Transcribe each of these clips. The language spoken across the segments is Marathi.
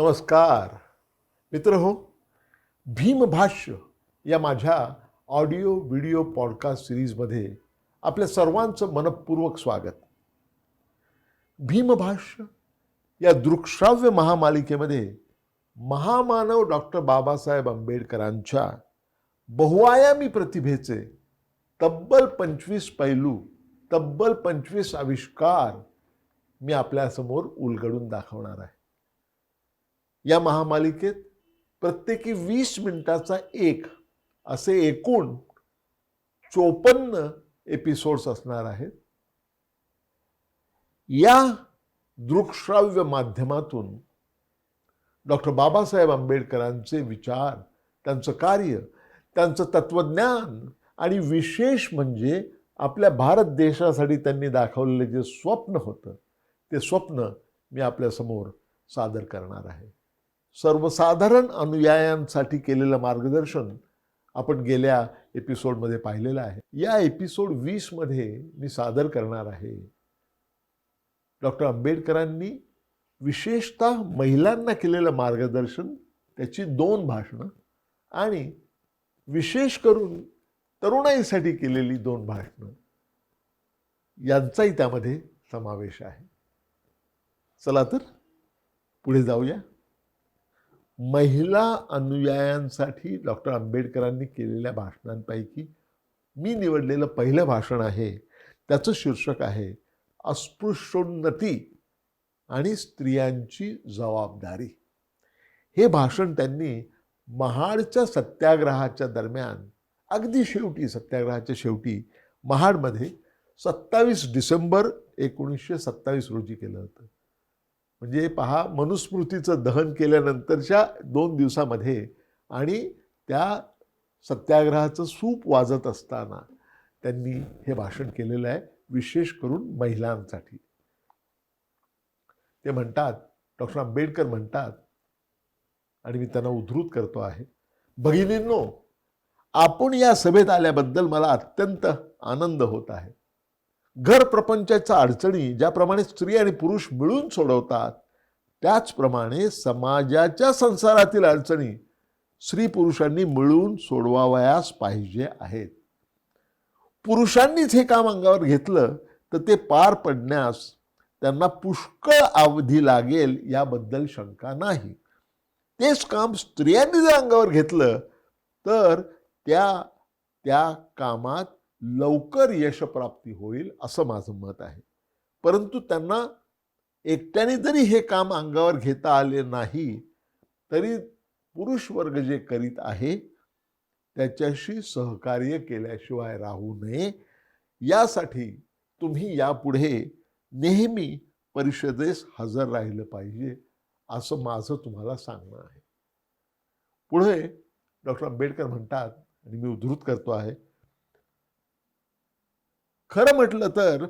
नमस्कार. मित्र हो भीमभाष्य या माझ्या ऑडिओ व्हिडिओ पॉडकास्ट सिरीजमध्ये आपल्या सर्वांचं मनपूर्वक स्वागत. भीमभाष्य या दृकश्राव्य महामालिकेमध्ये महामानव डॉक्टर बाबासाहेब आंबेडकरांच्या बहुआयामी प्रतिभेचे तब्बल पंचवीस पैलू तब्बल पंचवीस आविष्कार मी आपल्यासमोर उलगडून दाखवणार आहे. या महामालिकेत प्रत्येकी वीस मिनिटाचा एक असे एकूण चोपन्न एपिसोड्स असणार आहेत. या दृकश्राव्य माध्यमातून डॉक्टर बाबासाहेब आंबेडकरांचे विचार त्यांचं कार्य त्यांचं तत्वज्ञान आणि विशेष म्हणजे आपल्या भारत देशासाठी त्यांनी दाखवलेलं जे स्वप्न होतं ते स्वप्न मी आपल्यासमोर सादर करणार आहे. सर्वसाधारण अनुयायांसाठी केलेलं मार्गदर्शन आपण गेल्या एपिसोडमध्ये पाहिलेलं आहे. या एपिसोड वीसमध्ये मी सादर करणार आहे. डॉक्टर आंबेडकरांनी विशेषतः महिलांना केलेलं मार्गदर्शन त्याची दोन भाषणं आणि विशेष करून तरुणाईसाठी केलेली दोन भाषणं यांचाही त्यामध्ये समावेश आहे. चला तर पुढे जाऊया. महिला अनुयायांसाठी डॉक्टर आंबेडकरांनी केलेल्या भाषणांपैकी मी निवडलेलं पहिलं भाषण आहे त्याचं शीर्षक आहे अस्पृश्योन्नती आणि स्त्रियांची जबाबदारी. हे भाषण त्यांनी महाडच्या सत्याग्रहाच्या दरम्यान अगदी शेवटी सत्याग्रहाच्या शेवटी महाडमध्ये सत्तावीस डिसेंबर एकोणीसशे सत्तावीस रोजी केलं होतं. म्हणजे पहा मनुस्मृतीचं दहन केल्यानंतरच्या दोन दिवसामध्ये आणि त्या सत्याग्रहाचं सूप वाजत असताना त्यांनी हे भाषण केलेलं आहे विशेष करून महिलांसाठी. ते म्हणतात डॉक्टर आंबेडकर म्हणतात आणि मी त्यांना उद्धृत करतो आहे भगिनींनो आपण या सभेत आल्याबद्दल मला अत्यंत आनंद होत आहे. घर प्रपंचाच्या अडचणी ज्याप्रमाणे स्त्री आणि पुरुष मिळून सोडवतात त्याचप्रमाणे समाजाच्या संसारातील अडचणी स्त्री पुरुषांनी मिळून सोडवावयास पाहिजे आहेत. पुरुषांनीच हे काम अंगावर घेतलं तर ते पार पडण्यास त्यांना पुष्कळ अवधी लागेल याबद्दल शंका नाही. तेच काम स्त्रियांनी जर अंगावर घेतलं तर त्या त्या कामात लवकर यशप्राप्ती होईल असं माझं मत आहे. परंतु त्यांना एकट्याने जरी हे काम अंगावर घेता आले नाही तरी पुरुष वर्ग जे करीत आहे त्याच्याशी सहकार्य केल्याशिवाय राहू नये. यासाठी तुम्ही यापुढे नेहमी परिषदेस हजर राहिलं पाहिजे असं माझं तुम्हाला सांगणं आहे. पुढे डॉक्टर आंबेडकर म्हणतात आणि मी उद्धृत करतो आहे खरं म्हटलं तर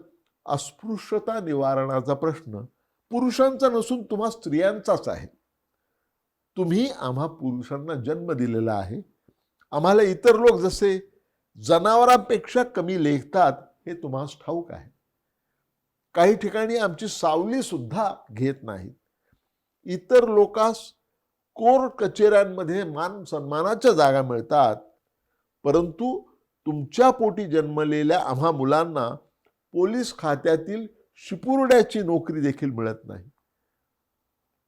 अस्पृश्यता निवारणाचा प्रश्न पुरुषांचा नसून तुम्हा स्त्रियांचाच आहे. तुम्ही आम्हा पुरुषांना जन्म दिलेला आहे. आम्हाला इतर लोक जसे जनावरांपेक्षा कमी लेखतात हे तुम्हाला ठाऊक आहे. काही ठिकाणी आमची सावली सुद्धा घेत नाहीत. इतर लोकांस कोर्ट कचेऱ्यांमध्ये मान सन्मानाच्या जागा मिळतात परंतु तुमच्या पोटी जन्मलेल्या आम्हा मुलांना पोलीस खात्यातील शिपुर्ड्याची नोकरी देखील मिळत नाही.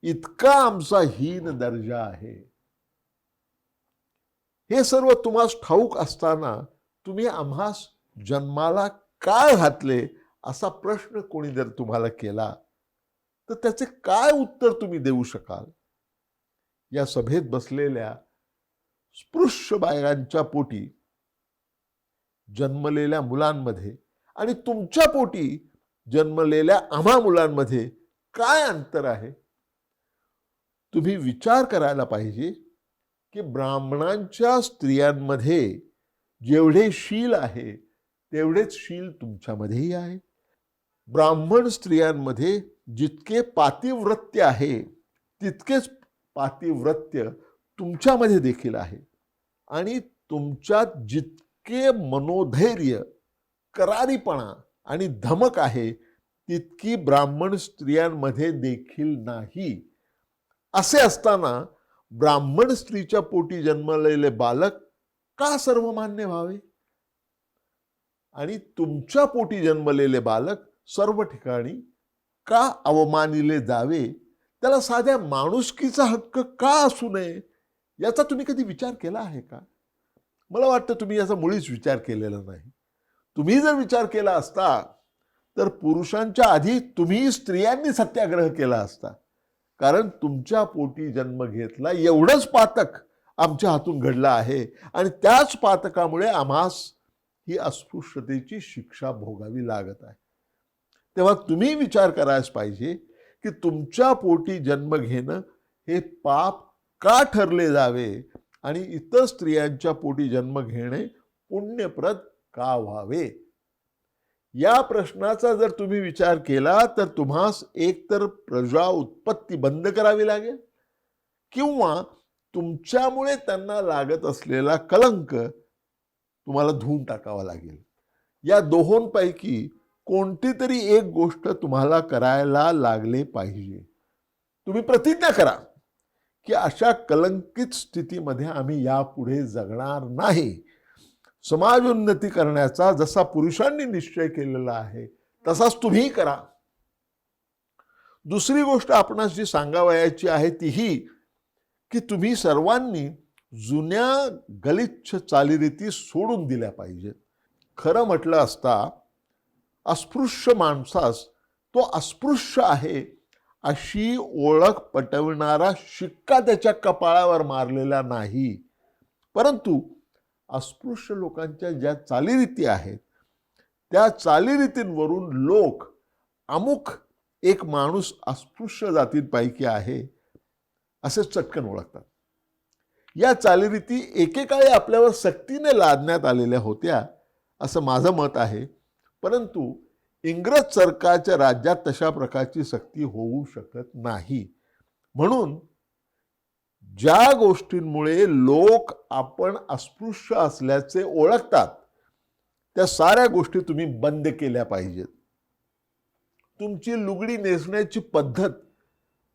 इतका आमचा हीन दर्जा आहे. हे सर्व तुम्हास ठाऊक असताना तुम्ही आम्हास जन्माला काय घातले असा प्रश्न कोणी जर तुम्हाला केला तर त्याचे काय उत्तर तुम्ही देऊ शकाल? या सभेत बसलेल्या स्पृश्य बायकांच्या पोटी जन्मलेल्या मुलांमध्ये आणि तुमच्या पोटी जन्मलेल्या आम्हा मुलांमध्ये काय अंतर आहे? तुम्ही विचार करायला पाहिजे की ब्राह्मणांच्या स्त्रियांमध्ये जेवढे शील आहे तेवढेच शील तुमच्यामध्येही आहे. ब्राह्मण स्त्रियांमध्ये जितके पातिव्रत्य आहे तितकेच पातिव्रत्य तुमच्यामध्ये देखील आहे. आणि तुमच्यात जितके मनोधैर्य करारीपणा आणि धमक आहे तितकी ब्राह्मण स्त्रियांमध्ये देखील नाही. असे असताना ब्राह्मण स्त्रीच्या पोटी जन्मलेले बालक का सर्वमान्य व्हावे? आणि तुमच्या पोटी जन्मलेले बालक सर्व ठिकाणी का अवमानिले जावे? त्याला साध्या माणुसकीचा हक्क का असू नये? याचा तुम्ही कधी विचार केला आहे का? मला वाटतं तुम्ही याचा मुळीच विचार केलेला नाही. तुम्ही जर विचार केला असता तर पुरुषांच्या आधी तुम्ही स्त्रियांनी सत्याग्रह केला असता. कारण तुमच्या पोटी जन्म घेतला एवढंच पातक आमच्या हातून घडलं आहे. आणि त्याच पातकामुळे आम्हास ही अस्पृश्यतेची शिक्षा भोगावी लागत आहे. तेव्हा तुम्ही विचार करायच पाहिजे की तुमच्या पोटी जन्म घेणं हे पाप का ठरले जावे? आणि इतर स्त्रियांच्या पोटी जन्म घेणे पुण्यप्रद का व्हावे? या प्रश्नाचा जर तुम्ही विचार केला तर तुम्हास एकतर प्रजा उत्पत्ती बंद करावी लागेल किंवा तुमच्यामुळे त्यांना लागत असलेला कलंक तुम्हाला धुवून टाकावा लागेल. या दोहोंपैकी कोणती तरी एक गोष्ट तुम्हाला करायला लागले पाहिजे. तुम्ही प्रतिज्ञा करा. की अशा कलंकित स्थितीमध्ये आम्ही यापुढे जगणार नाही. समाज उन्नती करण्याचा जसा पुरुषांनी निश्चय केलेला आहे तसाच तुम्ही करा. दुसरी गोष्ट आपणास जी सांगावयाची आहे ती ही की तुम्ही सर्वांनी जुन्या गलिच्छ चालीरीती सोडून दिल्या पाहिजेत खरं म्हटलं असता अस्पृश्य माणसास तो अस्पृश्य आहे. अशी ओळख पटविणारा शिक्का त्याच्या कपाळावर मारलेला नाही. परंतु अस्पृश्य लोकांच्या ज्या चालीरीती आहेत त्या चालीरीतींवरून लोक अमुक एक माणूस अस्पृश्य जातींपैकी आहे असे चटकन ओळखतात. या चालीरीती एकेकाळी आपल्यावर सक्तीने लादण्यात आलेल्या होत्या असं माझं मत आहे. परंतु इंग्रज सरकारच्या राज्यात तशा प्रकारची सक्ती होऊ शकत नाही. म्हणून ज्या गोष्टींमुळे लोक आपण अस्पृश्य असल्याचे ओळखतात त्या साऱ्या गोष्टी तुम्ही बंद केल्या पाहिजेत. तुमची लुगडी नेसण्याची पद्धत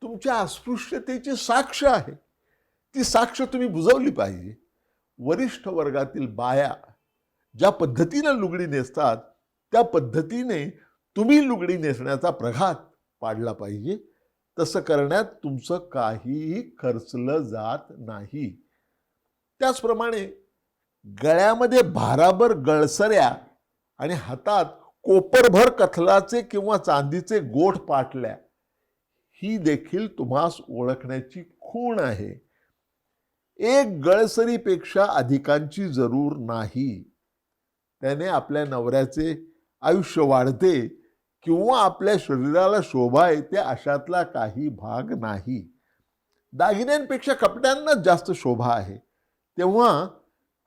तुमच्या अस्पृश्यतेची साक्ष आहे. ती साक्ष तुम्ही बुजवली पाहिजे. वरिष्ठ वर्गातील बाया ज्या पद्धतीनं लुगडी नेसतात त्या पद्धतीने तुम्ही लुगडी नेसण्याचा प्रघात पाडला पाहिजे. तसं करण्यात तुमचं काहीही खर्चलं जात नाही. त्याचप्रमाणे गळ्यामध्ये भाराभर गळसऱ्या आणि हातात कोपरभर कथलाचे किंवा चांदीचे गोठ पाटल्या ही देखील तुम्हास ओळखण्याची खूण आहे. एक गळसरीपेक्षा अधिकांची जरूर नाही. त्याने आपल्या नवऱ्याचे आयुष्य वाढते किंवा आपल्या शरीराला शोभा येते अशातला काही भाग नाही. दागिन्यांपेक्षा कपड्यांनाच जास्त शोभा आहे. तेव्हा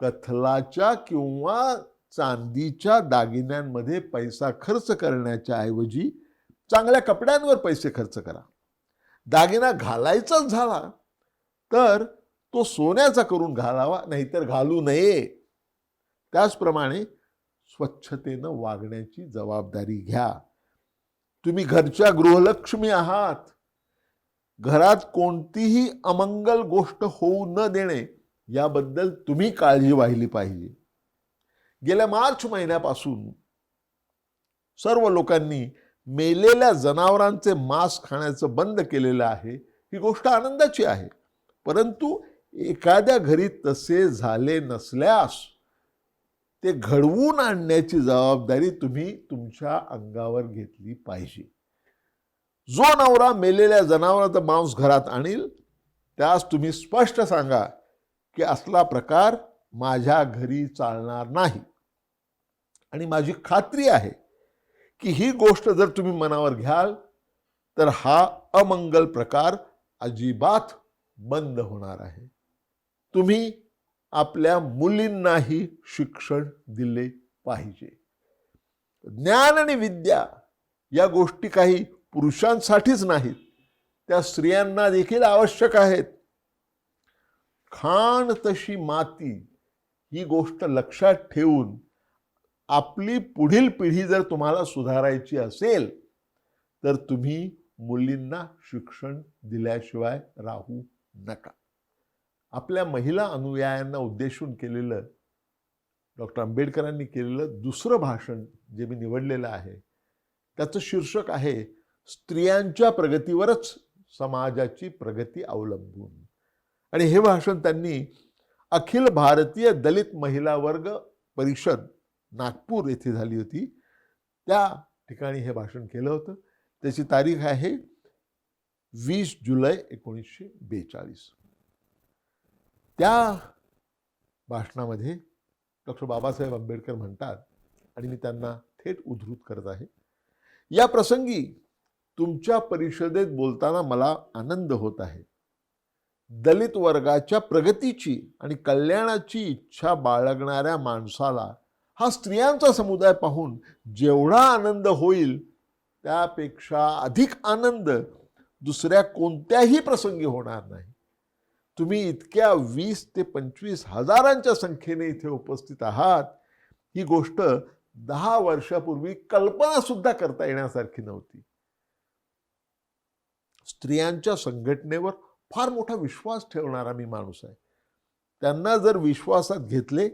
कथलाच्या किंवा चांदीच्या दागिन्यांमध्ये पैसा खर्च करण्याच्या ऐवजी चांगल्या कपड्यांवर पैसे खर्च करा. दागिना घालायचाच झाला तर तो सोन्याचा करून घालावा नाहीतर घालू नये. त्याचप्रमाणे स्वच्छतेनं वागण्याची जबाबदारी घ्या. तुम्ही घरच्या गृहलक्ष्मी आहात. घरात कोणतीही अमंगल गोष्ट होऊ न देणे याबद्दल तुम्ही काळजी वाहिली पाहिजे. गेल्या मार्च महिन्यापासून सर्व लोकांनी मेलेल्या जनावरांचे मांस खाण्याचं बंद केलेलं आहे ही गोष्ट आनंदाची आहे. परंतु एखाद्या घरी तसे झाले नसल्यास ते घडवून आणण्याची जबाबदारी तुम्ही तुमच्या अंगावर घेतली पाहिजे. जो नवरा मेलेल्या जनावराचं मांस घरात आणील त्यास तुम्ही स्पष्ट सांगा की असला प्रकार माझ्या घरी चालणार नाही. आणि माझी खात्री आहे की ही गोष्ट जर तुम्ही मनावर घ्याल तर हा अमंगल प्रकार अजिबात बंद होणार आहे. तुम्ही आपल्या मुलींनाही शिक्षण दिले पाहिजे. ज्ञान आणि विद्या या गोष्टी काही पुरुषांसाठीच नाहीत त्या स्त्रियांना देखील आवश्यक आहेत. खाण तशी माती ही गोष्ट लक्षात ठेवून आपली पुढील पिढी जर तुम्हाला सुधारायची असेल तर तुम्ही मुलींना शिक्षण दिल्याशिवाय राहू नका. आपल्या महिला अनुयायांना उद्देशून केलेलं डॉक्टर आंबेडकरांनी केलेलं दुसरं भाषण जे मी निवडलेलं आहे त्याचं शीर्षक आहे स्त्रियांच्या प्रगतीवरच समाजाची प्रगती अवलंबून. आणि हे भाषण त्यांनी अखिल भारतीय दलित महिला वर्ग परिषद नागपूर येथे झाली होती. त्या ठिकाणी हे भाषण केलं होतं. त्याची तारीख आहे वीस जुलै एकोणीसशे बेचाळीस. त्या भाषणामध्ये डॉक्टर बाबासाहेब आंबेडकर म्हणतात आणि मी त्यांना थेट उद्धृत करत आहे. या प्रसंगी तुमच्या परिषदेत बोलताना मला आनंद होत आहे. दलित वर्गाच्या प्रगतीची आणि कल्याणाची इच्छा बाळगणाऱ्या माणसाला हा स्त्रियांचा समुदाय पाहून जेवढा आनंद होईल त्यापेक्षा अधिक आनंद दुसऱ्या कोणत्याही प्रसंगी होणार नाही. तुम्ही इतक्या वीस ते पंचवीस हजारांच्या संख्येने इथे उपस्थित आहात. ही गोष्ट दहा वर्षापूर्वी कल्पना सुद्धा करता येण्यासारखी नव्हती. स्त्रियांच्या संघटनेवर फार मोठा विश्वास ठेवणारा मी माणूस आहे. त्यांना जर विश्वासात घेतले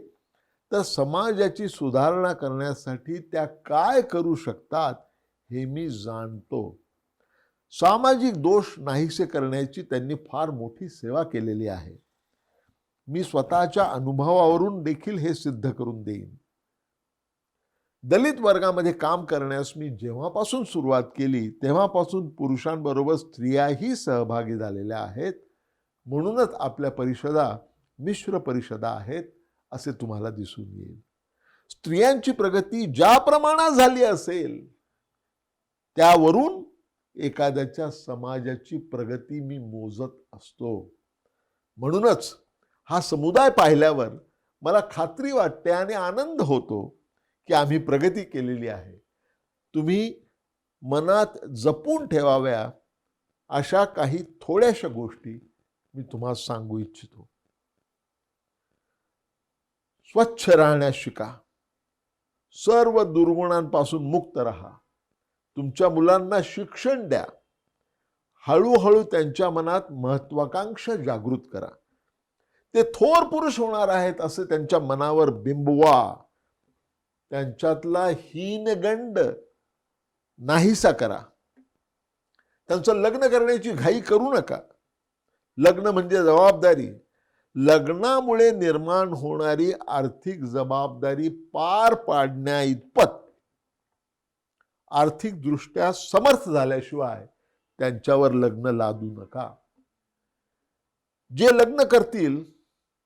तर समाजाची सुधारणा करण्यासाठी त्या काय करू शकतात हे मी जाणतो. सामाजिक दोष नाहीसे करण्याची त्यांनी फार मोठी सेवा केलेली आहे. मी स्वतःच्या अनुभवावरून देखील हे सिद्ध करून देईन. दलित वर्गामध्ये काम करण्यास मी जेव्हापासून सुरुवात केली तेव्हापासून पुरुषांबरोबर स्त्रियाही सहभागी झालेल्या आहेत. म्हणूनच आपल्या परिषदा मिश्र परिषदा आहेत असे तुम्हाला दिसून येईल. स्त्रियांची प्रगती ज्या प्रमाणात झाली असेल त्यावरून एखाद्याच्या समाजाची प्रगती मी मोजत असतो. म्हणूनच हा समुदाय पाहिल्यावर मला खात्री वाटते आणि आनंद होतो की आम्ही प्रगती केलेली आहे. तुम्ही मनात जपून ठेवाव्या अशा काही थोड्याशा गोष्टी मी तुम्हाला सांगू इच्छितो. स्वच्छ राहण्यास शिका. सर्व दुर्गुणांपासून मुक्त राहा. तुमच्या मुलांना शिक्षण द्या. हळूहळू त्यांच्या मनात महत्वाकांक्षा जागृत करा. ते थोर पुरुष होणार आहेत असं त्यांच्या मनावर बिंबवा. त्यांच्यातला हीनगंड नाहीसा करा. त्यांचं लग्न करण्याची घाई करू नका. लग्न म्हणजे जबाबदारी. लग्नामुळे निर्माण होणारी आर्थिक जबाबदारी पार पाडण्या इतपत आर्थिकदृष्ट्या समर्थ झाल्याशिवाय त्यांच्यावर लग्न लादू नका. जे लग्न करतील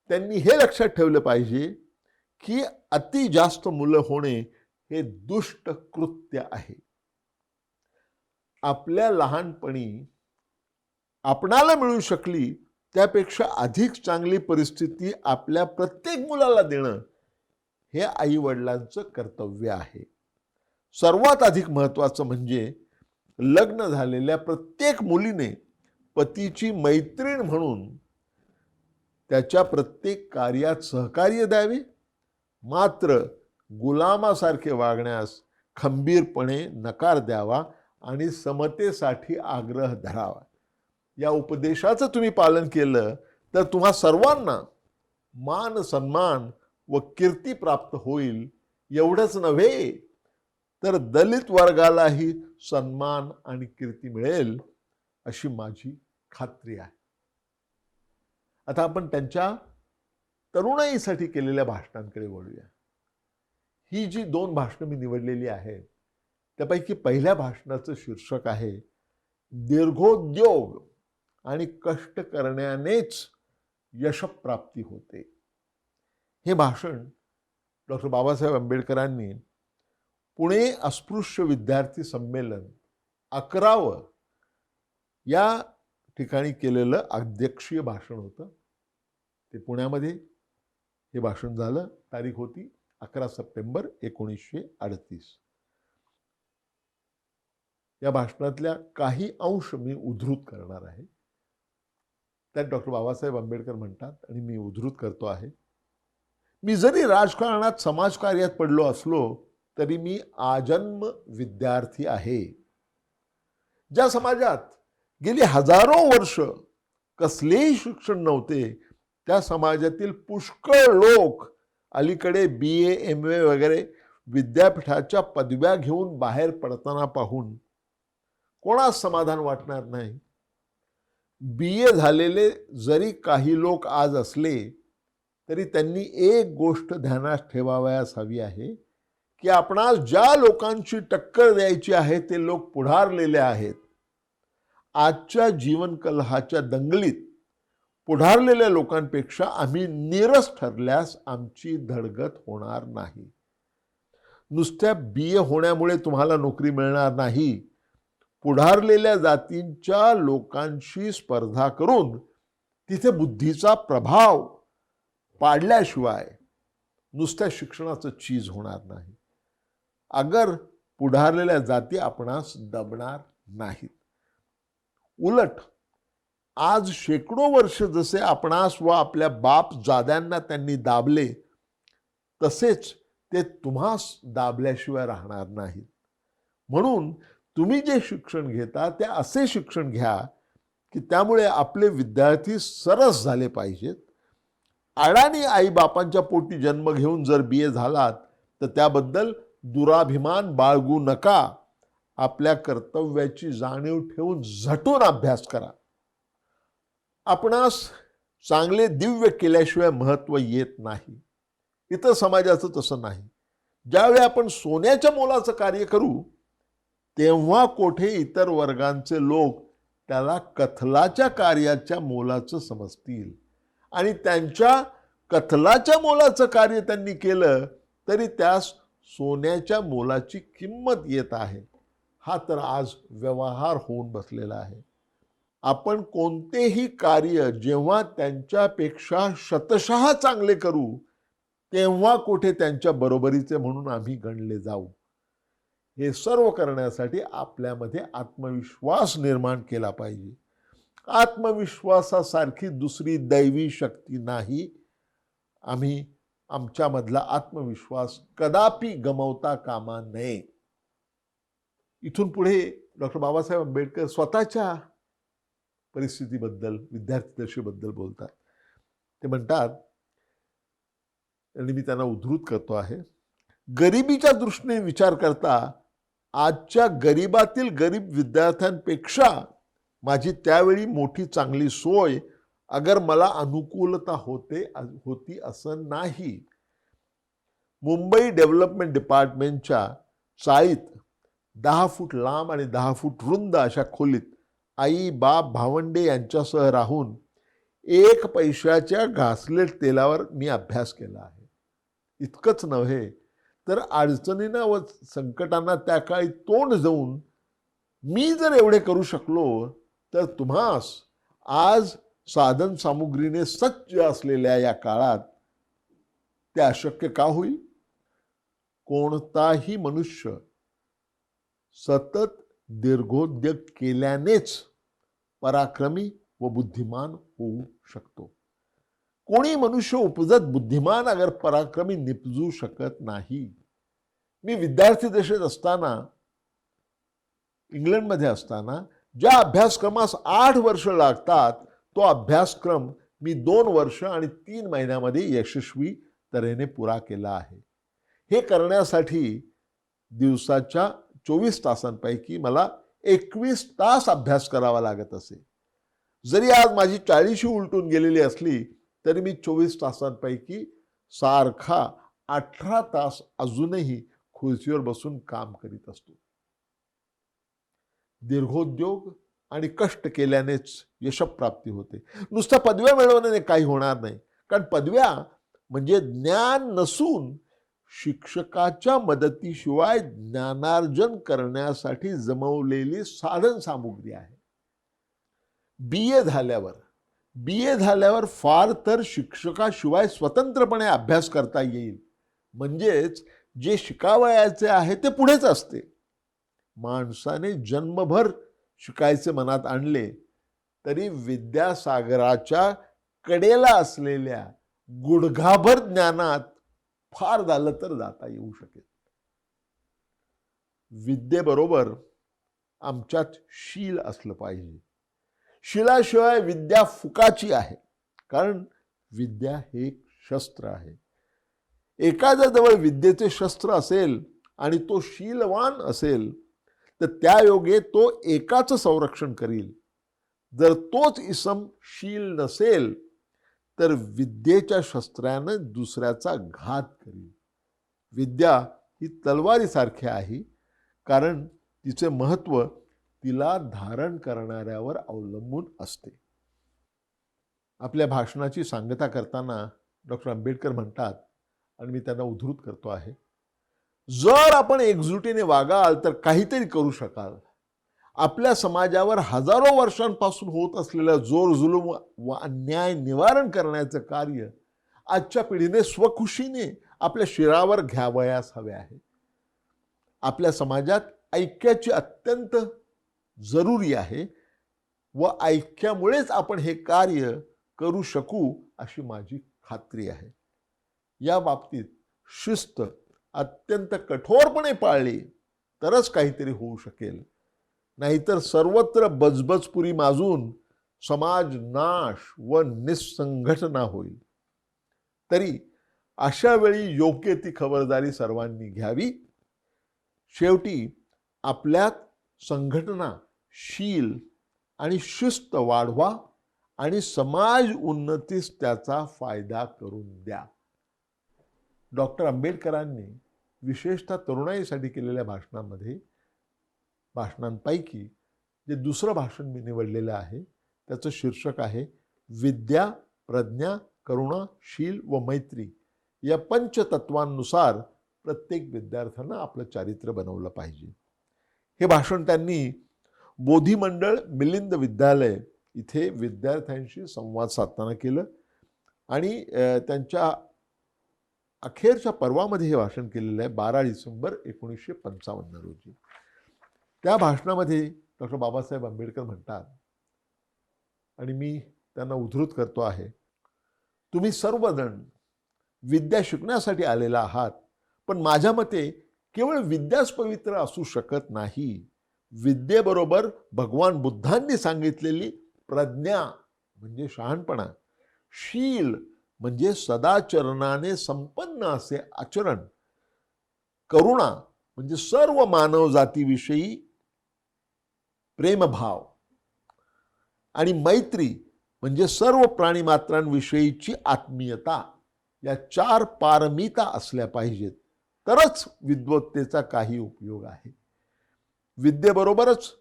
त्यांनी हे लक्षात ठेवलं पाहिजे की अति जास्त मुलं होणे हे दुष्ट कृत्य आहे. आपल्या लहानपणी आपणाला मिळू शकली त्यापेक्षा अधिक चांगली परिस्थिती आपल्या प्रत्येक मुलाला देणं हे आई वडिलांचं कर्तव्य आहे. सर्वात अधिक महत्त्वाचं म्हणजे लग्न झालेल्या प्रत्येक मुलीने पतीची मैत्रीण म्हणून त्याच्या प्रत्येक कार्यात सहकार्य द्यावे. मात्र गुलामासारखे वागण्यास खंबीरपणे नकार द्यावा आणि समतेसाठी आग्रह धरावा. या उपदेशाचं तुम्ही पालन केलं तर तुम्हा सर्वांना मान सन्मान व कीर्ती प्राप्त होईल. एवढंच नव्हे तर दलित वर्गालाही सन्मान आणि कीर्ती मिळेल अशी माझी खात्री आहे. आता आपण त्यांच्या तरुणाईसाठी केलेल्या भाषणांकडे वळूया. ही जी दोन भाषणं मी निवडलेली आहेत त्यापैकी पहिल्या भाषणाचं शीर्षक आहे दीर्घोद्योग आणि कष्ट करण्यानेच यशप्राप्ती होते. हे भाषण डॉक्टर बाबासाहेब आंबेडकरांनी पुणे अस्पृश्य विद्यार्थी संमेलन अकरावं. या ठिकाणी केलेलं अध्यक्षीय भाषण होतं. ते पुण्यामध्ये हे भाषण झालं. तारीख होती अकरा सप्टेंबर एकोणीसशे अडतीस. या भाषणातल्या काही अंश मी उद्धृत करणार आहे. त्यात डॉक्टर बाबासाहेब आंबेडकर म्हणतात आणि मी उद्धृत करतो आहे. मी जरी राजकारणात समाजकार्यात पडलो असलो तरी मी आजन्म विद्यार्थी आहे. ज्या समाजात गेली हजारो वर्ष कसलेही शिक्षण नव्हते त्या समाजातील पुष्कळ लोक अलीकडे बी ए एम ए वगैरे विद्यापीठाच्या पदव्या घेऊन बाहेर पडताना पाहून कोणास समाधान वाटणार नाही? बी ए झालेले जरी काही लोक आज असले तरी त्यांनी एक गोष्ट ध्यानात ठेवावयास हवी आहे की आपणास ज्या लोकांची टक्कर द्यायची आहे ते लोक पुढारलेले आहेत. आजच्या जीवन कलहाच्या दंगलीत पुढारलेल्या लोकांपेक्षा आम्ही निरस ठरल्यास आमची धडगत होणार नाही. नुसत्या बी ए होण्यामुळे तुम्हाला नोकरी मिळणार नाही. पुढारलेल्या जातींच्या लोकांशी स्पर्धा करून तिथे बुद्धीचा प्रभाव पाडल्याशिवाय नुसत्या शिक्षणाचं चीज होणार नाही. अगर पुढारलेल्या जाती आपणास दबणार नाहीत. उलट आज शेकडो वर्ष जसे आपणास व आपल्या बाप जाद्यांना त्यांनी दाबले तसेच ते तुम्हास दाबल्याशिवाय राहणार नाहीत. म्हणून तुम्ही जे शिक्षण घेता ते असे शिक्षण घ्या की त्यामुळे आपले विद्यार्थी सरस झाले पाहिजेत. अडाणी आईबापांच्या पोटी जन्म घेऊन जर बी ए झालात तर त्याबद्दल दुराभिमान बाळगू नका. आपल्या कर्तव्याची जाणीव ठेवून झटून अभ्यास करा. आपणास चांगले दिव्य केल्याशिवाय महत्त्व येत नाही. इतर समाजाचं तसं नाही. ज्यावेळी आपण सोन्याच्या मोलाचं कार्य करू तेव्हा कोठे इतर वर्गांचे लोक त्याला कथलाच्या कार्याच्या मोलाचं समजतील. आणि त्यांच्या कथलाच्या मोलाचं कार्य त्यांनी केलं तरी त्यास सोन्याच्या मोलाची किंमत येत आहे. हा तर आज व्यवहार होऊन बसलेला आहे. आपण कोणतेही कार्य जेव्हा त्यांच्यापेक्षा शतशः चांगले करू तेव्हा कुठे त्यांच्या बरोबरीचे म्हणून आम्ही गणले जाऊ. हे सर्व करण्यासाठी आपल्यामध्ये आत्मविश्वास निर्माण केला पाहिजे. आत्मविश्वासासारखी दुसरी दैवी शक्ती नाही. आम्ही आमच्यामधला आत्मविश्वास कदापि गमवता कामा नये. इथून पुढे डॉक्टर बाबासाहेब आंबेडकर स्वतःच्या परिस्थितीबद्दल विद्यार्थी दशेबद्दल बोलतात. ते म्हणतात आणि मी त्यांना उद्धृत करतो आहे. गरिबीच्या दृष्टीने विचार करता आजच्या गरिबातील गरीब विद्यार्थ्यांपेक्षा माझी त्यावेळी मोठी चांगली सोय अगर मला अनुकूलता होते होती असं नाही मुंबई डेव्हलपमेंट डिपार्टमेंटच्या चाळीत दहा फूट लांब आणि दहा फूट रुंद अशा खोलीत आई बाप भावंडे यांच्यासह राहून एक पैशाच्या घासलेट तेलावर मी अभ्यास केला आहे. इतकंच नव्हे तर अडचणींना व संकटांना त्या काळी तोंड जाऊन मी जर एवढे करू शकलो तर तुम्हास आज साधन सामुग्रीने सज्ज असलेल्या या काळात ते अशक्य का होईल? कोणताही मनुष्य सतत दीर्घोद्योग केल्यानेच पराक्रमी व बुद्धिमान होऊ शकतो. कोणी मनुष्य उपजत बुद्धिमान अगर पराक्रमी निपजू शकत नाही. मी विद्यार्थी दशेत असताना इंग्लंडमध्ये असताना ज्या अभ्यासक्रमास आठ वर्ष लागतात तो अभ्यासक्रम मी दोन वर्ष आणि तीन महिन्यामध्ये यशस्वी तऱ्हेने पुरा केला आहे. हे करण्यासाठी दिवसाच्या चोवीस तासांपैकी मला एकवीस तास अभ्यास करावा लागत असे. जरी आज माझी चाळीशी उलटून गेलेली असली तरी मी चोवीस तासांपैकी सारखा अठरा तास अजूनही खुर्चीवर बसून काम करीत असतो. दीर्घोद्योग आणि कष्ट केल्यानेच यशप्राप्ती होते. नुसत्या पदव्या मिळवण्याने काही होणार नाही. कारण पदव्या म्हणजे ज्ञान नसून शिक्षकाच्या मदतीशिवाय ज्ञानार्जन करण्यासाठी जमवलेली साधन सामुग्री आहे. बी ए झाल्यावर बी ए झाल्यावर फार तर शिक्षकाशिवाय स्वतंत्रपणे अभ्यास करता येईल. म्हणजेच जे शिकावयाचे आहे ते पुढेच असते. माणसाने जन्मभर शिकायचे मनात आणले तरी विद्यासागराच्या कडेला असलेल्या गुडघाभर ज्ञानात फार झालं तर जाता येऊ शकेल. विद्येबरोबर आमच्यात शील असलं पाहिजे. शिलाशिवाय विद्या फुकाची आहे कारण विद्या हे एक शस्त्र आहे. एखाद्या जवळ विद्येचे शस्त्र असेल आणि तो शीलवान असेल तर त्या योगे तो एकाचं संरक्षण करील. जर तोच इसम शील नसेल तर विद्येच्या शस्त्रानं दुसऱ्याचा घात करील. विद्या ही तलवारीसारखी आहे कारण तिचे महत्त्व तिला धारण करणाऱ्यावर अवलंबून असते. आपल्या भाषणाची सांगता करताना डॉक्टर आंबेडकर म्हणतात आणि मी त्यांना उद्धृत करतो आहे जर आपण एकजुटीने वागाल तर काहीतरी करू शकाल. आपल्या समाजावर हजारो वर्षांपासून होत असलेल्या जोर जुलूम व अन्याय निवारण करण्याचं कार्य आजच्या पिढीने स्वखुशीने आपल्या शिरावर घ्यावयास हवे आहे. आपल्या समाजात ऐक्याची अत्यंत जरुरी आहे व ऐक्यामुळेच आपण हे कार्य करू शकू अशी माझी खात्री आहे. या बाबतीत शिस्त अत्यंत कठोरपणे पाळली तरच काहीतरी होऊ शकेल. नाहीतर सर्वत्र बजबजपुरी माजून समाज नाश व निसंघटना होईल. तरी अशा वेळी योग्य ती खबरदारी सर्वांनी घ्यावी. शेवटी आपल्यात संघटना शील आणि शिस्त वाढवा आणि समाज उन्नतीस त्याचा फायदा करून द्या. डॉक्टर आंबेडकरांनी विशेषतः तरुणाईसाठी केलेल्या भाषणामध्ये भाषणांपैकी जे दुसरं भाषण मी निवडलेलं आहे त्याचं शीर्षक आहे विद्या प्रज्ञा करुणा शील व मैत्री या पंचतत्वांनुसार प्रत्येक विद्यार्थ्यांना आपलं चारित्र्य बनवलं पाहिजे. हे भाषण त्यांनी बोधिमंडळ मिलिंद विद्यालय इथे विद्यार्थ्यांशी संवाद साधताना केलं आणि त्यांच्या अखेरच्या पर्वामध्ये हे भाषण केलेलं आहे बारा डिसेंबर एकोणीसशे पंचावन्न रोजी. त्या भाषणामध्ये डॉक्टर बाबासाहेब आंबेडकर म्हणतात आणि मी त्यांना उद्धृत करतो आहे तुम्ही सर्वजण विद्या शिकण्यासाठी आलेला आहात पण माझ्या मते केवळ विद्याच पवित्र असू शकत नाही. विद्येबरोबर भगवान बुद्धांनी सांगितलेली प्रज्ञा म्हणजे शहाणपणा शील म्हणजे सदाचरणाने संपन्न असे आचरण. करुणा म्हणजे सर्व मानव जातीविषयी प्रेमभाव. आणि मैत्री म्हणजे सर्व प्राणीमात्रांविषयीची आत्मीयता. या चार पारमिता असल्या पाहिजेत. तरच विद्वत्तेचा काही उपयोग आहे. विद्येबरोबरच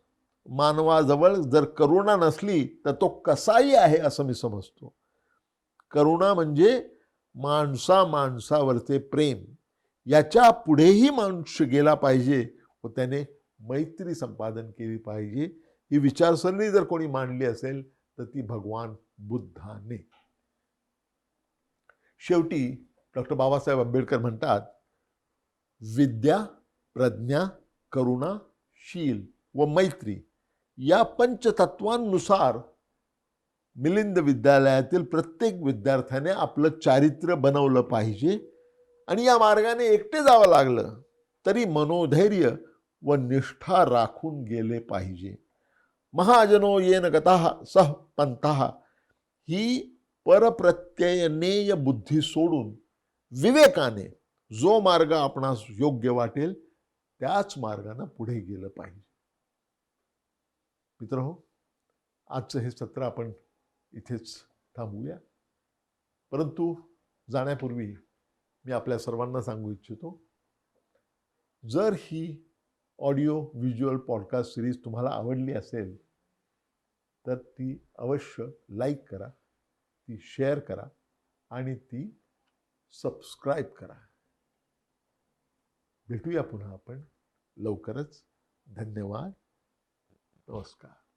मानवाजवळ जर करुणा नसली तर तो कसाही आहे असं मी समजतो. करुणा म्हणजे माणसा माणसावरचे प्रेम. याच्या पुढेही माणूस गेला पाहिजे व त्याने मैत्री संपादन केली पाहिजे. ही विचारसरणी जर कोणी मांडली असेल तर ती भगवान बुद्धाने. शेवटी डॉक्टर बाबासाहेब आंबेडकर म्हणतात विद्या प्रज्ञा करुणा शील व मैत्री या पंचतत्वांनुसार मिलिंद विद्यालयातील प्रत्येक विद्यार्थ्याने आपलं चारित्र्य बनवलं पाहिजे आणि या मार्गाने एकटे जावं लागलं तरी मनोधैर्य व निष्ठा राखून गेले पाहिजे. महाजनो येन गता सह पंथा. ही परप्रत्ययनेय बुद्धी सोडून विवेकाने जो मार्ग आपणास योग्य वाटेल त्याच मार्गाने पुढे गेलं पाहिजे. मित्र हो आजचं हे सत्र आपण इथेच थांबूया. परंतु जाण्यापूर्वी मी आपल्या सर्वांना सांगू इच्छितो जर ही ऑडिओ व्हिज्युअल पॉडकास्ट सिरीज तुम्हाला आवडली असेल तर ती अवश्य लाईक करा ती शेअर करा आणि ती सबस्क्राईब करा. भेटूया पुन्हा आपण लवकरच. धन्यवाद. नमस्कार.